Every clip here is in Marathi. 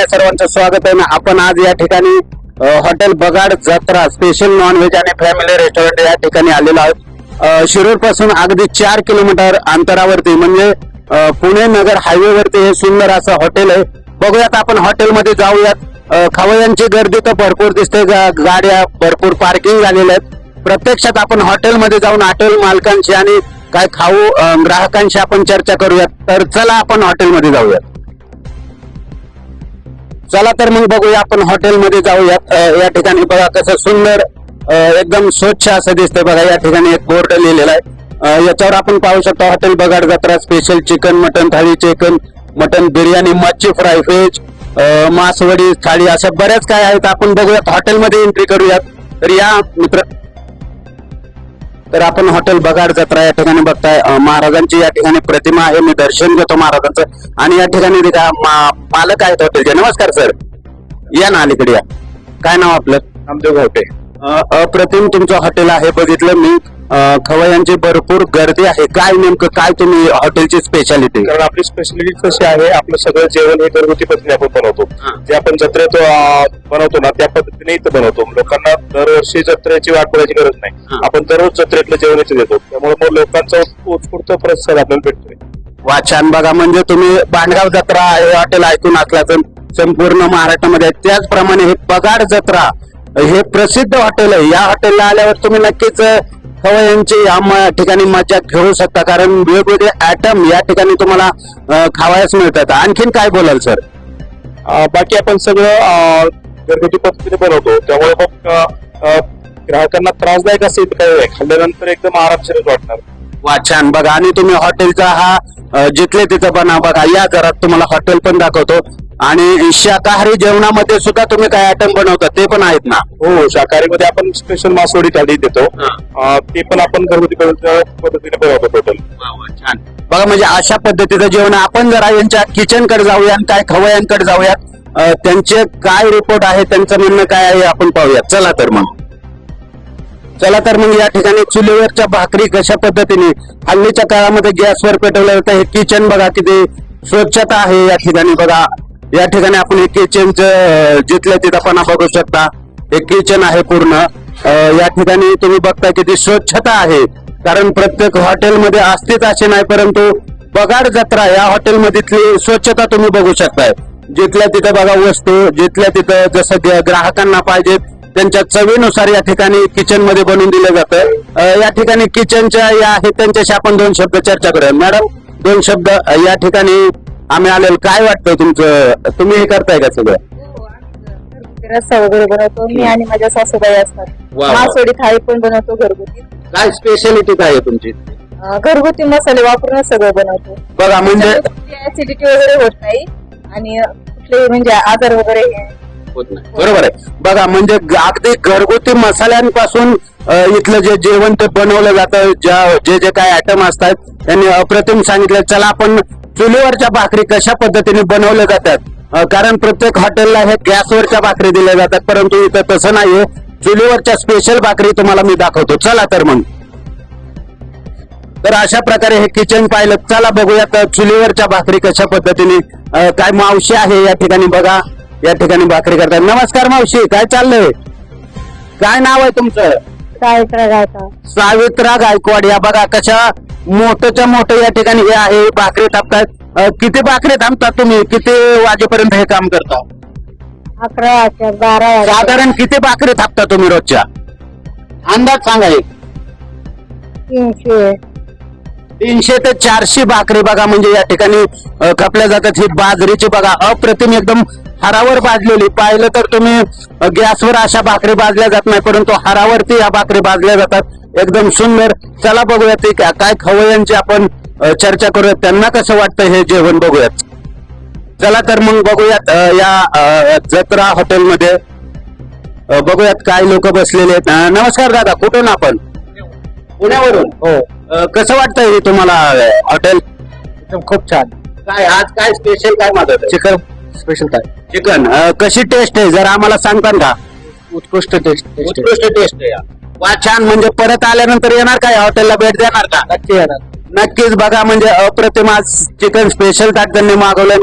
आपल्या सर्वांचं स्वागत आहे. ना आपण आज या ठिकाणी hotel Bagad Jatra special non veg आणि फॅमिली रेस्टॉरंट या ठिकाणी आलेलो आहोत. शिरूरपासून अगदी चार किलोमीटर अंतरावरती म्हणजे पुणे नगर हायवे वरती हे सुंदर असं हॉटेल आहे. बघूयात आपण हॉटेलमध्ये जाऊयात. खवयांची गर्दी तर भरपूर दिसते. गाड्या भरपूर पार्किंग झालेल्या आहेत. प्रत्यक्षात आपण हॉटेलमध्ये जाऊन हॉटेल मालकांशी आणि काय खाऊ ग्राहकांशी आपण चर्चा करूयात. तर चला आपण हॉटेलमध्ये जाऊयात. चला तर मग बघूया आपण हॉटेलमध्ये जाऊयात. या ठिकाणी बघा कसं सुंदर एकदम स्वच्छ असं दिसतंय बघा. या ठिकाणी एक बोर्ड लिहिलेला आहे. याच्यावर आपण पाहू शकतो hotel Bagad Jatra special chicken mutton thali chicken mutton biryani मच्छी फ्राय व्हेज मासवडी थाळी अशा बऱ्याच काय आहेत. आपण बघूयात हॉटेलमध्ये एंट्री करूयात. तर या मित्र तर आपण हॉटेल बगाड जत्रा या ठिकाणी बघताय. महाराजांची या ठिकाणी प्रतिमा आहे. मी दर्शन घेतो महाराजांचं. आणि या ठिकाणी मालक आहेत हॉटेलचे नमस्कार सर. या ना अलीकडे या. काय नाव आपलं? नामदेव घावटे अ, अप्रतिम तुमचं हॉटेल आहे बघितलं मी. अ, खवय्यांची भरपूर गर्दी आहे. काय नेमकं काय तुम्ही हॉटेलची स्पेशालिटी कारण आपली स्पेशालिटी कशी आहे आपलं सगळं जेवण हे घरगुती पद्धतीने आपण बनवतो. जे आपण जत्रेत बनवतो ना त्या पद्धतीने इथं बनवतो. लोकांना दरवर्षी जत्रेची वाट बघायची गरज. नाही. आपण दररोज जत्रेतलं जेवण इथे देतो. त्यामुळे लोकांचा उत्स्फूर्त प्रतिसाद आपल्याला भेटतोय. वाचन बघा म्हणजे तुम्ही बांडगाव जत्रा हे हॉटेल ऐकून असल्याचं संपूर्ण महाराष्ट्रामध्ये आहे. त्याचप्रमाणे हे पगाड जत्रा हे प्रसिद्ध हॉटेल आहे. या हॉटेलला आल्यावर तुम्ही नक्कीच अ, या म- ठिकाणी मजा घेऊ शकता. कारण वेगवेगळे ऍटम या ठिकाणी तुम्हाला खावायच मिळतात. आणखीन काय बोलाल सर? बाकी आपण सगळं घरगुती पद्धतीने बनवतो. त्यामुळे मग ग्राहकांना त्रासदायक असेल काय? खाल्ल्यानंतर एकदम आरामशीरच वाटणार. वाचन बघा आणि तुम्ही हॉटेलचा हा जिथले तिथं बना बघा या घरात तुम्हाला हॉटेल पण दाखवतो. आणि शाकाहारी जेवणामध्ये सुद्धा तुम्ही काय आयटम बनवता ते पण आहेत ना? हो शाकाहारीमध्ये आपण स्पेशल मासवडी थाली देतो. ते पण आपण घरगुती पद्धती- पद्धतीने बनवतो टोटल छान. बघा म्हणजे अशा पद्धतीचं जेवण आपण जरा यांच्या किचनकडे जाऊया आणि काय खवयांकडे जाऊयात त्यांचे काय रिपोर्ट आहे त्यांचं म्हणणं काय आहे आपण पाहूयात चला तर मग. चला तर मग या ठिकाणी चुलीवरच्या भाकरी कशा पद्धतीने हल्लीच्या काळामध्ये गॅसवर पेटवलं जातं हे किचन बघा किती स्वच्छता आहे या ठिकाणी बघा. या ठिकाणी आपण हे किचनचं जिथल्या तिथंपणा बघू शकता हे किचन आहे पूर्ण. या ठिकाणी तुम्ही बघता किती स्वच्छता आहे. कारण प्रत्येक हॉटेलमध्ये असतेच असे नाही परंतु बगाड जत्रा या हॉटेलमधील स्वच्छता तुम्ही बघू शकताय. जिथल्या तिथं बघा वस्तू जिथल्या तिथं जसं ग्राहकांना पाहिजे त्यांच्या चवीनुसार या ठिकाणी किचनमध्ये बनवून दिलं जातं. या ठिकाणी किचनच्या या आहेत त्यांच्याशी आपण दोन शब्द चर्चा करूया. मॅडम दोन शब्द या ठिकाणी आम्ही आलेलो. काय वाटतं तुमचं? तुम्ही हे करताय का सगळं? रस्सा वगैरे बनवतो. मी आणि माझ्या सासूबाई असतात. वा, वा. मासोडी थाळी पण बनवतो घरगुती. काय स्पेशालिटी काय आहे तुमची? अं, घरगुती मसाले वापरूनच सगळं बनवतो. बघा म्हणजे ऍसिडिटी वगैरे होत नाही. आणि कुठले म्हणजे आजार वगैरे हे होत नाही. बरोबर आहे. बघा म्हणजे अगदी घरगुती मसाल्यांपासून इथलं जे जेवण ते बनवलं जातं ज्या जे जे काय आयटम असतात त्यांनी अप्रतिम सांगितलं चला आपण चुलीवरच्या भाकरी कशा पद्धतीने बनवल्या जातात? कारण प्रत्येक हॉटेलला हे गॅसवरच्या भाकरी दिल्या जातात परंतु इथं तसं नाहीये. चुलीवरच्या स्पेशल भाकरी तुम्हाला मी दाखवतो. चला तर मग. तर अशा प्रकारे हे किचन पाहिलं. चला बघूयात चुलीवरच्या भाकरी कशा पद्धतीने काय मावशी आहे या ठिकाणी बघा. या ठिकाणी भाकरी करतात नमस्कार मावशी काय चाललंय? काय नाव आहे तुमचं? काय करायचं सावित्रा गायकवाड या बघा कशा मोठच्या मोठं या ठिकाणी हे आहे भाकरी थापतात अं, किती भाकरी थांबतात तुम्ही? किती वाजेपर्यंत हे काम करता? अकरा वाजता बारा वाजता. साधारण किती भाकरी थापता तुम्ही रोजच्या? अंदाज सांगा एक. तीनशे. तीनशे ते चारशे भाकरी बघा म्हणजे या ठिकाणी अ, खपल्या जातात. ही बाजरीची बघा अप्रतिम एकदम हारावर भाजलेली. पाहिलं तर तुम्ही गॅसवर अशा भाकरी भाजल्या जात नाही परंतु हारावरती या भाकरी भाजल्या जातात. एकदम सुंदर. चला बघूयात ते काय खवय्यांची आपण चर्चा करूयात त्यांना कसं वाटतं हे जेवण बघूयात. चला तर मग बघूयात या जत्रा हॉटेलमध्ये. बघूयात काय लोक बसलेले आहेत. नमस्कार दादा कुठून आपण? पुण्यावरून. हो. कसं वाटतंय तुम्हाला हॉटेल? खूप छान. काय आज काय स्पेशल काय मागत चिकन. स्पेशल काय? चिकन अ, कशी टेस्ट आहे? जरा आम्हाला सांगता का? उत्कृष्ट टेस्ट उत्कृष्ट टेस्ट आहे. वा छान. म्हणजे परत आल्यानंतर येणार काय? हॉटेलला भेट देणार का? नक्की येणार. नक्कीच बघा म्हणजे अप्रतिम आज चिकन स्पेशल त्यांनी मागवलं.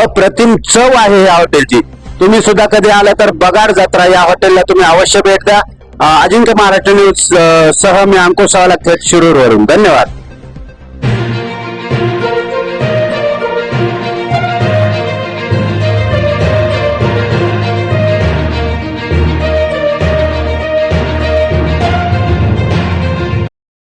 अप्रतिम चव आहे या हॉटेलची तुम्ही सुद्धा कधी आला तर बगाड जत्रा या हॉटेलला तुम्ही अवश्य भेट द्या. अ, अजिंक्य महाराष्ट्र न्यूज अ, सह मी अंकुश सावला थेट शिरूरवरून. धन्यवाद.